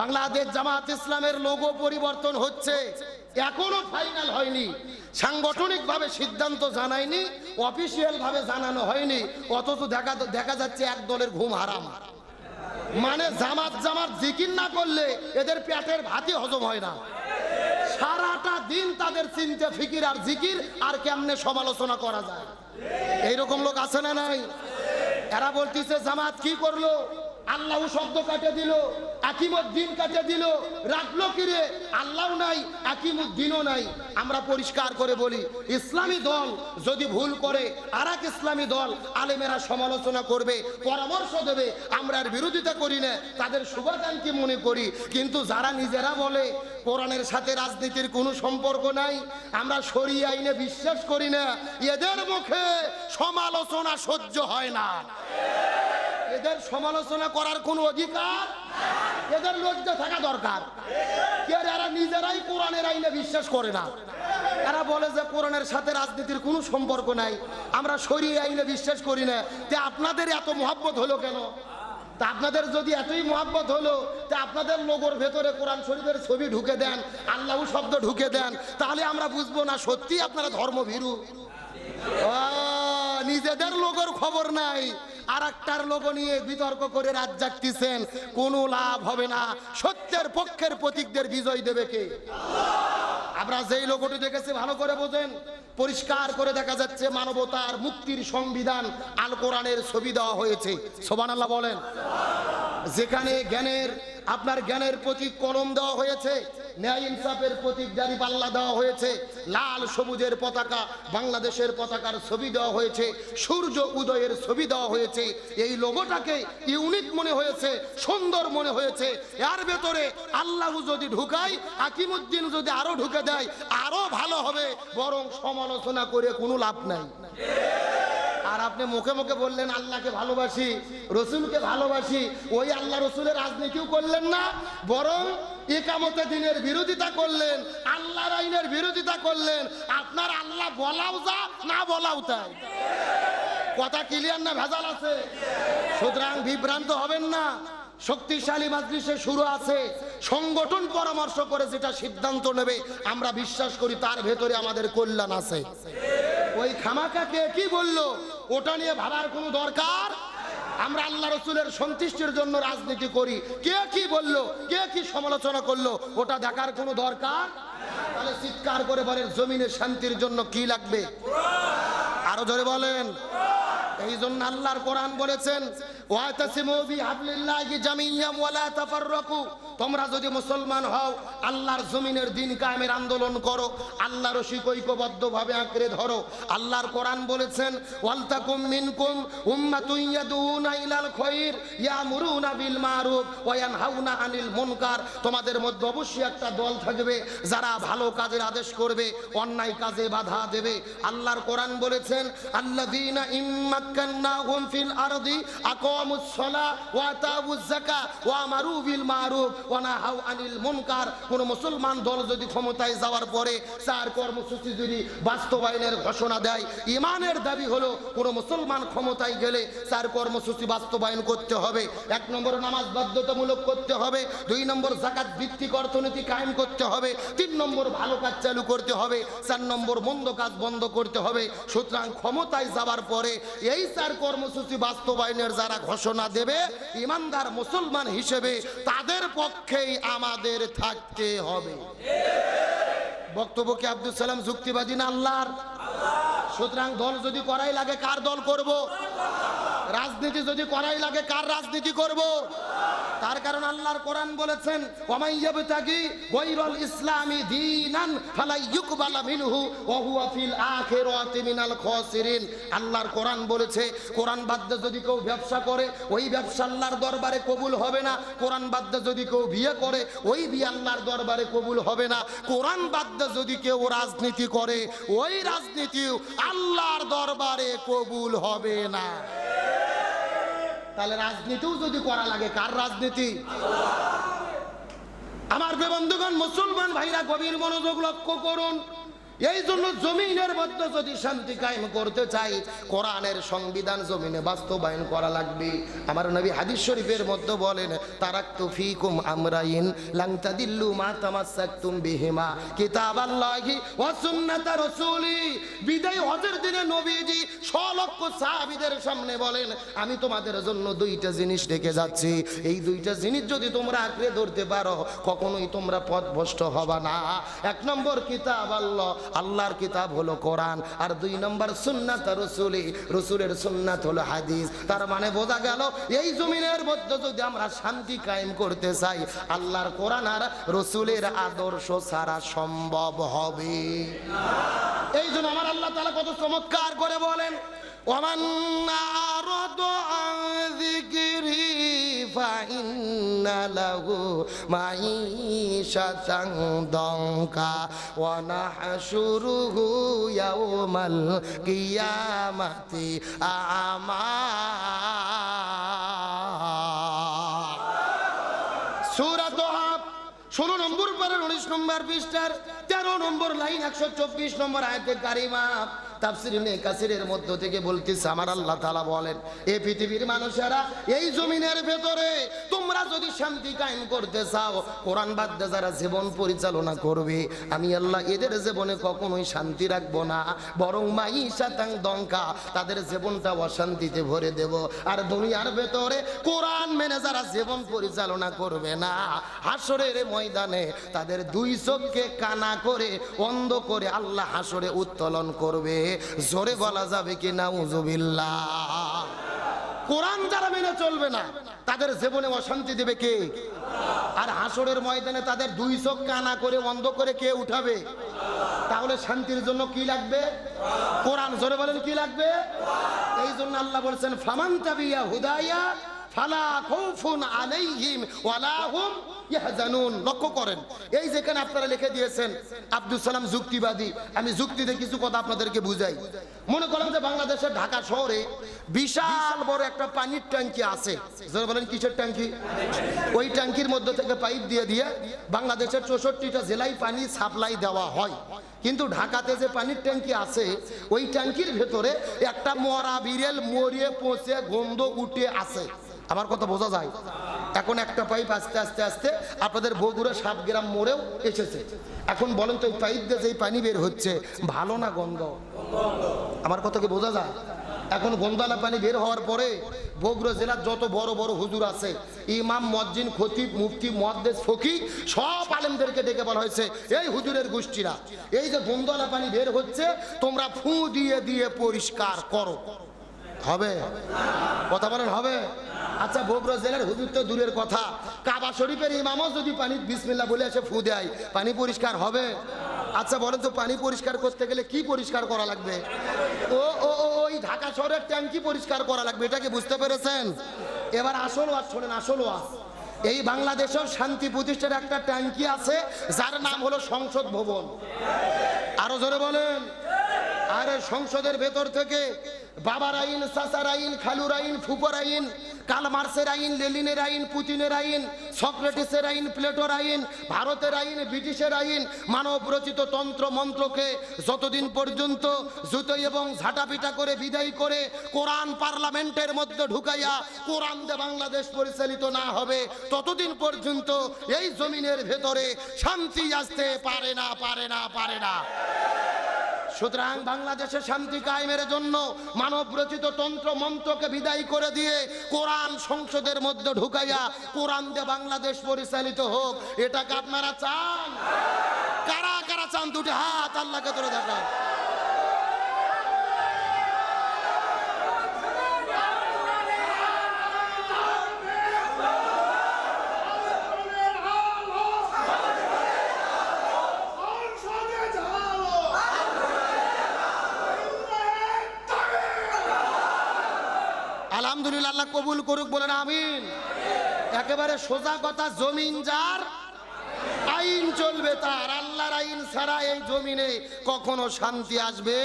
বাংলাদেশ জামাত ইসলামের লোগো পরিবর্তন হচ্ছে। এখনও ফাইনাল হয়নি। সাংগঠনিক ভাবে সিদ্ধান্ত জানায়নি অফিসিয়াল ভাবে জানানো হয়নি, অথচ দেখা দেখা যাচ্ছে এক দলের ঘুম হারাম। মানে জামাত জামাত জিকির না করলে এদের পেটের ভাতি হজম হয় না। সারাটা দিন তাদের চিন্তা, ফিকির আর জিকির আর কেমনে সমালোচনা করা যায়? এইরকম লোক আছে না নাই? এরা বলতিছে, জামাত কি করল? আল্লাহ শব্দ কাটে দিল আকিমুদ্দিন কাটে দিল রাখল কিরে আল্লাহ নাই আকিমুদ্দিনও নাই। আমরা পরিষ্কার করে বলি, ইসলামী দল যদি ভুল করে আর এক ইসলামী দল আলেমেরা সমালোচনা করবে, পরামর্শ দেবে, আমরা আর বিরোধিতা করি না, তাদের শুভাকাঙ্ক্ষী মনে করি? কিন্তু যারা নিজেরা বলে, কোরআনের সাথে রাজনীতির কোনো সম্পর্ক নাই, আমরা সরিয়ে আইনে বিশ্বাস করি না, এদের মুখে সমালোচনা সহ্য হয় না। এদের সমালোচনা করার কোনো অধিকার? এদের লজ্জা থাকা দরকার। এরা নিজেরাই কোরআনের আইনে বিশ্বাস করে না। এরা বলে যে কোরআনের সাথে রাজনীতির কোনো সম্পর্ক নাই। আমরা সরিয়ে আইনে বিশ্বাস করি না। তে আপনাদের এত মহাব্বত হলো কেন? তা আপনাদের যদি এতই মহাব্বত হলো, তা আপনাদের লোগোর ভেতরে কোরআন শরীফের ছবি ঢুকে দেন, আল্লাহ শব্দ ঢুকে দেন, তাহলে আমরা বুঝব না সত্যি আপনারা ধর্মভীরু। নিজেদের লোগোর খবর নাই। আর একটার লোক নিয়ে বিতর্ক করে রাত জাগতেছেন, কোনো লাভ হবে না। সত্যের পক্ষের প্রতীকদের বিজয় দেবে কে? আমরা যেই লোকটি দেখেছি, ভালো করে বোঝেন। পরিষ্কার করে দেখা যাচ্ছে মানবতার মুক্তির সংবিধান আল কোরআনের ছবি দেওয়া হয়েছে। সোবান আল্লাহ বলেন। যেখানে জ্ঞানের, আপনার জ্ঞানের প্রতীক কলম দেওয়া হয়েছে, ন্যায় ইনসাফের প্রতীক জারি পাল্লা দেওয়া হয়েছে, লাল সবুজের পতাকা বাংলাদেশের পতাকার ছবি দেওয়া হয়েছে, সূর্য উদয়ের ছবি দেওয়া হয়েছে, এই লোগোটাকে ইউনিক মনে হয়েছে, সুন্দর মনে হয়েছে, এর ভেতরে আল্লাহ যদি ঢুকায় আকিমুদ্দিন যদি আরও ঢুকে দেয়, আরও ভালো হবে, বরং সমালোচনা করে কোনো লাভ নাই। আর আপনি মুখে মুখে বললেন, আল্লাহকে ভালোবাসি, রসুলকে ভালোবাসি, ওই আল্লাহ রসুলের রাজনীতিও করলেন না, বরং একামতে দিনের বিরোধিতা করলেন, আল্লাহর আইনের বিরোধিতা করলেন। আপনার আল্লাহ বলাও যা, না বলাও তাই। কথা ক্লিয়ার না ভেজাল আছে? সুতরাং বিভ্রান্ত হবেন না। শক্তিশালী মাজলিসে শুরু আছে। সংগঠন পরামর্শ করে যেটা সিদ্ধান্ত নেবে, আমরা বিশ্বাস করি তার ভেতরে আমাদের কল্যাণ আছে। ওই খামাকাকে কি বলল? ওটা নিয়ে ভাবার কোনো দরকার? আমরা আল্লাহ রসুলের সন্তুষ্টির জন্য রাজনীতি করি। কে কি বলল? কে কি সমালোচনা করল? ওটা দেখার কোনো দরকার? তাহলে চিৎকার করে বলেন, জমিনে শান্তির জন্য কি লাগবে? আরও জোরে বলেন। এই জন্য আল্লাহর কোরআন বলেছেন, ওয়াতাসিমু বিহাবলিল্লাহি জামিয়াম ওয়ালা তাফাররাকু। তোমরা যদি মুসলমান হও, আল্লাহর জমিনের দিন কায়েমের আন্দোলন করো, আল্লাহর রশিক ঐক্যবদ্ধভাবে আঁকড়ে ধরো। আল্লাহর কোরআন বলেছেন, ওয়ালতাকুম মিনকুম উম্মাতুন ইয়াদুনা ইলাল খায়র ইয়ামুরুনা বিল মারুফ ওয়া ইয়ানহাউনা আনিল মুনকার। তোমাদের মধ্যে অবশ্যই একটা দল থাকবে, যারা ভালো কাজের আদেশ করবে, অন্যায় কাজে বাধা দেবে। আল্লাহর কোরআন বলেছেন, আল্লাযীনা ইম্মাক্কান্নাহুম ফিল আরদি আকামুস সালা ওয়া আতাউজ যাকা ওয়া আমারু বিল মারুফ। ওয়া নাহাউ আনিল মুনকার, কোন মুসলমান দল যদি ক্ষমতায় যাওয়ার পরে চার কর্মসূচি যদি বাস্তবায়নের ঘোষণা দেয়, ইমানের দাবি হলো কোন মুসলমান ক্ষমতায় গেলে চার কর্মসূচি বাস্তবায়ন করতে হবে, এক নম্বর নামাজ বাধ্যতামূলক করতে হবে, দুই নম্বর জাকাত ভিত্তিক অর্থনীতি কায়েম করতে হবে, তিন নম্বর ভালো কাজ চালু করতে হবে, চার নম্বর মন্দ কাজ বন্ধ করতে হবে, সুতরাং ক্ষমতায় যাওয়ার পরে এই চার কর্মসূচি বাস্তবায়নের যারা ঘোষণা দেবে, ইমানদার মুসলমান হিসেবে তাদের পক্ষেই আমাদের থাকতে হবে। বক্তব্য কি আব্দুল সালাম যুক্তিবাদী না আল্লাহর? সুতরাং দল যদি করাই লাগে, কার দল করব? রাজনীতি যদি করাই লাগে, কার রাজনীতি করব? তার কারণ আল্লাহর কোরআন বলেছেন ওমাইয়াবতাগি গায়রুল ইসলামি দীনান ফালা ইউকবালা মিনহু ওয়া হুয়া ফিল আখিরাতি মিনাল খাসিরিন। আল্লাহর কোরআন বলেছে, কোরআন বাদ্যে যদি কেউ ব্যবসা করে, ওই ব্যবসা আল্লাহর দরবারে কবুল হবে না। কোরআন বাদ্যে যদি কেউ বিয়ে করে, ওই বিয়ে আল্লাহর দরবারে কবুল হবে না। কোরআন বাদ্যে যদি কেউ রাজনীতি করে, ওই রাজনীতিও আল্লাহর দরবারে কবুল হবে না। তাহলে রাজনীতিও যদি করা লাগে কার রাজনীতি? আমার বন্ধুগণ মুসলমান ভাইরা গভীর মনোযোগ লক্ষ্য করুন। এই জন্য জমিনের মধ্যে যদি শান্তি কায়েম করতে চাই, কোরআনের সংবিধান জমিনে বাস্তবায়ন করা লাগবে। আমার নবী হাদিস শরীফের মধ্যে বলেন, তারাক্তু ফিকুম আমরাইন লাং তাদিল্লু মা তামাসসাকতুম বিহিমা। কিতাবাল্লাহি ওয়া সুন্নাতা রাসূলি। বিদায় হজের দিনে নবীজি লক্ষ সাহাবীদের সামনে বলেন, আমি তোমাদের জন্য দুইটা জিনিস রেখে যাচ্ছি। এই দুইটা জিনিস যদি তোমরা আঁকড়ে ধরতে পারো, কখনোই তোমরা পথভ্রষ্ট হবা না। এক নম্বর কিতাব আল্লাহ আল্লাহর কিতাব হলো কোরআন আর দুই নম্বর সুন্নাত রসুলি, রসুলের সুন্নাত হলো হাদিস। তার মানে বোঝা গেল, এই জমিনের মধ্যে যদি আমরা শান্তি কায়েম করতে চাই, আল্লাহর কোরআন আর রসুলের আদর্শ ছাড়া সম্ভব হবে। এই জন্য আমার আল্লাহ তাআলা কত চমৎকার করে বলেন, ওমান মাঈশাতান দঙ্কা ওয়া নাহশুরুহু ইয়াউমাল কিয়ামাতি আমা সুরাত হাব ষোলো নম্বর পারের উনিশ নম্বর পৃষ্ঠার তেরো নম্বর লাইন একশো চব্বিশ নম্বর আয়তে কারিমা। তাফসির কাসিরের মধ্য থেকে বলতেছে, আমার আল্লাহ তাআলা বলেন এই পৃথিবীর মানুষেরা, এই জমিনের ভেতরে তোমরা যদি শান্তি কায়েম করতে চাও, কোরআন বাদ দিয়ে যারা জীবন পরিচালনা করবে, আমি আল্লাহ এদের জীবনে কখনোই শান্তি রাখব না। বরং মাই সাতাং দঙ্কা তাদের জীবনটা অশান্তিতে ভরে দেব। আর দুনিয়ার ভেতরে কোরআন মেনে যারা জীবন পরিচালনা করবে না হাসরের ময়দানে তাদের দুই চোখকে কানা করে, অন্ধ করে আল্লাহ হাসরে উত্তোলন করবে। জোরে বলা যাবে কি না উজুবিল্লাহ কোরআন যারা মেনে চলবে না, তাদের জীবনে অশান্তি দেবে কে? আর হাসরের ময়দানে তাদের দুই চোখ কানা করে, অন্ধ করে কে উঠাবে? তাহলে শান্তির জন্য কি লাগবে? কোরআন জোরে বলেন কি লাগবে? এই জন্য আল্লাহ বলছেন, ফামান তাবিয়া হুদায়া, ফালা খাউফুন আলাইহিম ওয়ালা হুম ইয়াহজানুন, লক্ষ্য করেন। এই যেখানে আপনারা লিখে দিয়েছেন আব্দুল সালাম যুক্তিবাদী। আমি যুক্তিতে কিছু কথা আপনাদেরকে বুঝাই। মনে করেন যে বাংলাদেশের ঢাকা শহরে বিশাল বড় একটা পানির ট্যাঙ্কি আছে। যারা বলেন, কিসের ট্যাঙ্কি? ওই ট্যাঙ্কির মধ্যে থেকে পাইপ দিয়ে দিয়ে বাংলাদেশের চৌষট্টিটা জেলায় পানি সাপ্লাই দেওয়া হয়। কিন্তু ঢাকাতে যে পানির ট্যাঙ্কি আছে, ওই ট্যাঙ্কির ভেতরে একটা মরা বিড়েল মরিয়ে পচে গন্ধ উঠে আছে। আমার কথা বোঝা যায়? এখন একটা পাইপ আস্তে আস্তে আস্তে আপনাদের বগুড়া সাত গ্রাম মোড়েও এসেছে। এখন বলেন তো ওই পাইপ দিয়ে যেই পানি বের হচ্ছে, ভালো না গন্ধ? আমার কথা কি বোঝা যায়? এখন গন্দালা পানি বের হওয়ার পরে বগুড়া জেলার যত বড় বড় হুজুর আছে, ইমাম মজ্জিন খতিব, মুফতি মহাদ্দেশ ফকি সব আলেমদেরকে ডেকে বলা হয়েছে, এই হুজুরের গোষ্ঠীরা, এই যে গন্দালা পানি বের হচ্ছে, তোমরা ফু দিয়ে দিয়ে পরিষ্কার করো। হবে? কথা বলেন, হবে? আচ্ছা বগুড়া জেলার হুজুর তো দূরের কথা। কাবা শরীফের ইমামও যদি পানি বিসমিল্লা বলে এসে ফু দেয়, পানি পরিষ্কার হবে? আচ্ছা বলেন তো পানি পরিষ্কার করতে গেলে কি পরিষ্কার করা লাগবে? ও ও ওই ঢাকা শহরের ট্যাঙ্কি পরিষ্কার করা লাগবে, এটা কি বুঝতে পেরেছেন? এবার আসল ওয়াজ শোনেন, আসল ওয়াজ। এই বাংলাদেশের শান্তি প্রতিষ্ঠার একটা ট্যাঙ্কি আছে, যার নাম হলো সংসদ ভবন। আরও জোরে বলেন। আরে সংসদের ভেতর থেকে বাবার আইন, চাচার আইন, খালুর আইন ফুপর আইন কাল মার্সের আইন, লেলিনের আইন, পুতিনের আইন, সক্রেটিসের আইন, প্লেটোর আইন, ভারতের আইন, ব্রিটিশের আইন মানব রচিত তন্ত্র মন্ত্রকে যতদিন পর্যন্ত জুতো এবং ঝাঁটাপিটা করে বিদায় করে কোরআন পার্লামেন্টের মধ্যে ঢুকাইয়া কোরআন দে বাংলাদেশ পরিচালিত না হবে, ততদিন পর্যন্ত এই জমিনের ভেতরে শান্তি আসতে পারে না পারে না পারে না। সুতরাং বাংলাদেশে শান্তি কায়েমের জন্য মানব রচিত তন্ত্র মন্ত্রকে বিদায় করে দিয়ে কোরআন সংসদের মধ্যে ঢুকাইয়া কোরআন দিয়ে বাংলাদেশ পরিচালিত হোক, এটাকে আপনারা চান? কারা কারা চান দুটি হাত? আল্লাহকে ধরে দেখান। আল্লাহ কবুল করুক, বলেন আমিন। একেবারে সোজা কথা, জমিন যার আইন চলবে তার, আল্লাহর আইন ছাড়া এই জমিনে কখনো শান্তি আসবে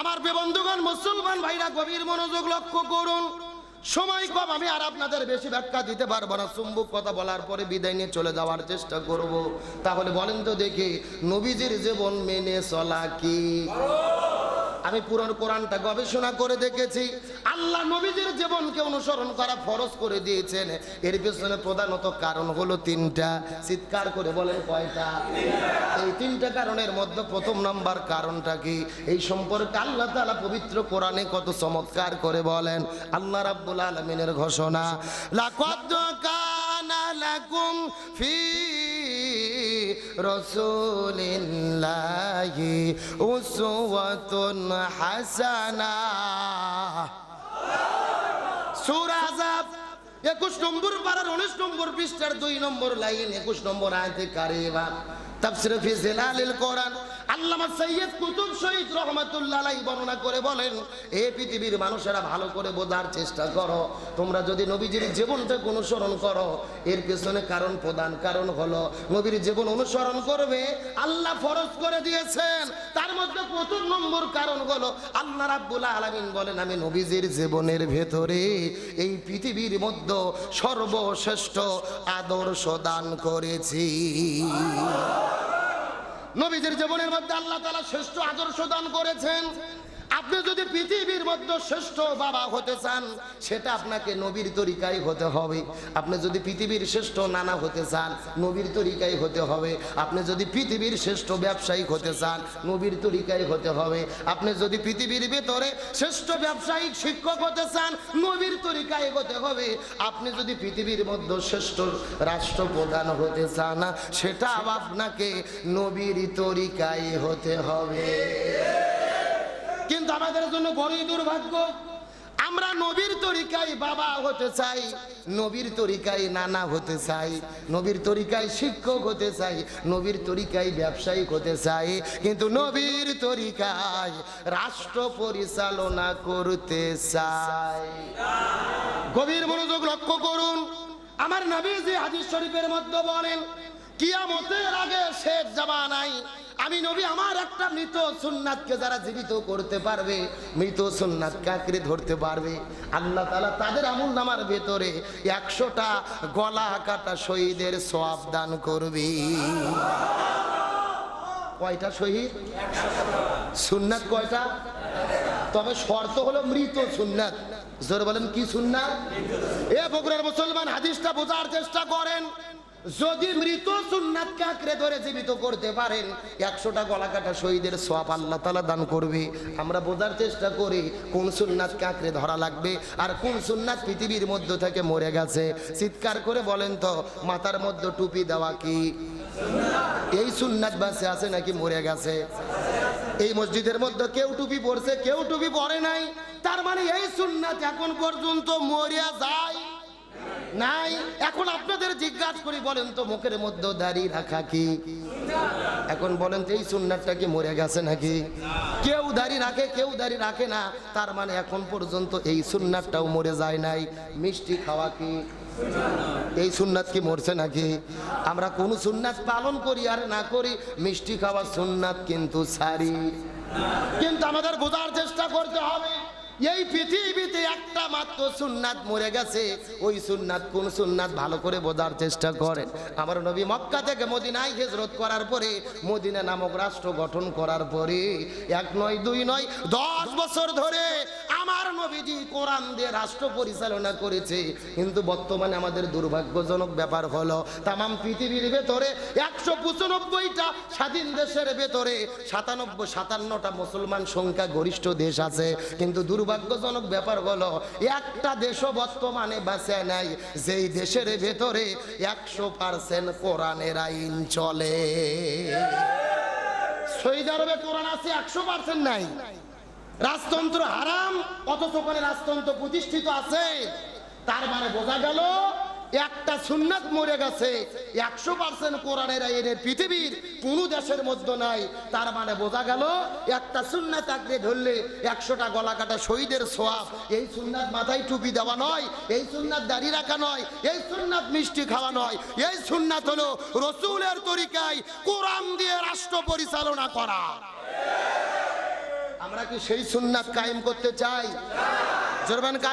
আমার বেবন্ধুগণ মুসলমান ভাইরা, গভীর মনোযোগ লক্ষ্য করুন। সময় কম, আমি আর আপনাদের বেশি ব্যাখ্যা দিতে পারব না। চুম্বুক কথা বলার পরে বিদায় নিয়ে চলে যাওয়ার চেষ্টা করব। তাহলে বলেন তো দেখি, নবীজির জীবন মেনে চলা কি? আমি পুরন কোরআনটা গবেষণা করে দেখেছি। আল্লাহ নবীজির জীবনকে অনুসরণ করা ফরজ করে দিয়েছেন। এর পেছনে প্রধানত কারণ হলো তিনটা। চিৎকার করে বলেন কয়টা? এই তিনটা কারণের মধ্যে প্রথম নাম্বার কারণটা কি? এই সম্পর্কে আল্লাহ তাআলা পবিত্র কোরআনে কত চমৎকার করে বলেন। আল্লাহ রাব্বুল আলামিনের ঘোষণা লাকুম ফি রসুলিল্লাহি উসওয়াতুন হাসানা। সূরা আযাব একুশ নম্বর পারার উনিশ নম্বর পৃষ্ঠার দুই নম্বর লাইন, একুশ নম্বর আয়তে কারিমা। তাফসিরে ফি জিলালিল কোরআন। আল্লামা সৈয়দ কুতুব শহীদ রহমাতুল্লাহ বর্ণনা করে বলেন এই পৃথিবীর মানুষেরা ভালো করে বোঝার চেষ্টা করো। তোমরা যদি নবীজির জীবনটাকে অনুসরণ করো, এর পেছনে কারণ প্রধান কারণ হলো, নবীর জীবন অনুসরণ করবে, আল্লাহ ফরজ করে দিয়েছেন। তার মধ্যে প্রথম নম্বর কারণ হলো, আল্লাহ রাব্বুল আলামিন বলেন, আমি নবীজির জীবনের ভেতরে এই পৃথিবীর মধ্যে সর্বশ্রেষ্ঠ আদর্শ দান করেছি। নবীজির জীবনের মধ্যে আল্লাহ তালা শ্রেষ্ঠ আদর্শ দান করেছেন। আপনি যদি পৃথিবীর মধ্যে শ্রেষ্ঠ বাবা হতে চান, সেটা আপনাকে নবীর তরিকায় হতে হবে। আপনি যদি পৃথিবীর শ্রেষ্ঠ নানা হতে চান, নবীর তরিকায় হতে হবে। আপনি যদি পৃথিবীর শ্রেষ্ঠ ব্যবসায়িক হতে চান, নবীর তরিকায় হতে হবে। আপনি যদি পৃথিবীর ভেতরে শ্রেষ্ঠ ব্যবসায়িক শিক্ষক হতে চান, নবীর তরিকায় হতে হবে। আপনি যদি পৃথিবীর মধ্যে শ্রেষ্ঠ রাষ্ট্রপ্রধান হতে চান, সেটা আপনাকে নবীর তরিকায় হতে হবে। কিন্তু আমাদের জন্য বড়ই দুর্ভাগ্য। আমরা নবীর তরিকায় বাবা হতে চাই, নবীর তরিকায় নানা হতে চাই, নবীর তরিকায় শিক্ষক হতে চাই, নবীর তরিকায় ব্যবসায়িক হতে চাই। কিন্তু নবীর তরিকায় রাষ্ট্র পরিচালনা করতে চাই। গভীর মনোযোগ লক্ষ্য করুন। আমার নবী যে হাদিস শরীফের মধ্যে বলেন, কিয়ামতের আগে শেষ জামানাই আমি নবী, আমার একটা মৃত সুন্নাতকে যারা জীবিত করতে পারবে, মৃত সুন্নাত কাকরে ধরতে পারবে। আল্লাহ তালা তাদের আমল নামার ভেতরে একশোটা গলা কাটা শহীদের সওয়াব দান করবে। কয়টা শহীদ? সুন্নাত কয়টা? তবে শর্ত হলো মৃত সুন্নাত। জোর বলেন, কি সুন্নাত? এ বগুড়ার মুসলমান হাদিসটা বোঝার চেষ্টা করেন। যদি মৃত সুন্নাত কাকরে ধরে জীবিত করতে পারেন, একশোটা গলা কাটা শহীদের সোয়াব আল্লাহ তালা দান করবে। আমরা বোঝার চেষ্টা করি, কোন সুন্নাত কাকরে ধরা লাগবে আর কোন সুন্নাত পৃথিবীর মধ্য থেকে মরে গেছে। চিৎকার করে বলেন তো, মাথার মধ্যে টুপি দেওয়া কি? এই সুন্নাত বাসে আছে নাকি মরে গেছে? এই মসজিদের মধ্যে কেউ টুপি পরছে, কেউ টুপি পরে নাই। তার মানে এই সুন্নাত এখন পর্যন্ত মরিয়া যায়। নাই। এখন আপনাদের জিজ্ঞাসা করি, বলেন তো মুখের মধ্যে দাড়ি রাখা কি? এখন বলেন তো এই সুন্নাতটা কি মরে গেছে নাকি? কেউ দাড়ি রাখে, কেউ দাড়ি রাখে না। তার মানে এখন পর্যন্ত এই সুন্নাতটাও মরে যায় নাই। মিষ্টি খাওয়া কি? এই সুন্নাত কি মরছে নাকি? আমরা কোন সুন্নাত পালন করি আর না করি, মিষ্টি খাওয়া সুন্নাত কিন্তু সারি। কিন্তু আমাদের বোঝার চেষ্টা করতে হবে। এই পৃথিবীতে একটা মাত্র সুন্নাত মরে গেছে। ওই সুন্নাত কোন সুন্নাত ভালো করে বোঝার চেষ্টা করেন? আমার নবী মক্কা থেকে মদিনায় হিজরত করার পরে, মদিনা নামক রাষ্ট্র গঠন করার পরে, এক নয়, দুই নয়, দশ বছর ধরে আমার নবীজি কোরআন দিয়ে রাষ্ট্র পরিচালনা করেছে। কিন্তু বর্তমানে আমাদের দুর্ভাগ্যজনক ব্যাপার হলো, তামাম পৃথিবীর ভেতরে একশো পঁচানব্বইটা স্বাধীন দেশের ভেতরে সাতানব্বই সাতান্নটা মুসলমান সংখ্যা গরিষ্ঠ দেশ আছে। কিন্তু দুর্ভাগ্যজনক ব্যাপার হলো, একটা দেশও বর্তমানে বাঁচে নাই, যেই দেশের ভেতরে একশো পার্সেন্ট কোরআনের আইন চলে। সৌদি আরবে কোরআন আছে, একশো পার্সেন্ট নাই। রাজতন্ত্র হারাম, অথচ ওখানে রাজতন্ত্র প্রতিষ্ঠিত আছে। তার মানে বোঝা গেল একটা সুন্নাত মরে গেছে। একশো পার্সেন্ট কোরআনের আইনে পৃথিবীর কোন দেশের মধ্যে নাই। তার মানে বোঝা গেল, একটা সুন্নাত আঁকড়ে ধরলে একশোটা গলা কাটা শহীদের সোয়াব। এই সুন্নাত মাথায় টুপি দেওয়া নয়, এই সুন্নাত দাড়ি রাখা নয়, এই সুন্নাত মিষ্টি খাওয়া নয়। এই সুন্নাত হলো রসুলের তরিকায় কোরআন দিয়ে রাষ্ট্র পরিচালনা করা। আমরা কি সেই সুন্নাত কায়েম করতে চাই? জোরবান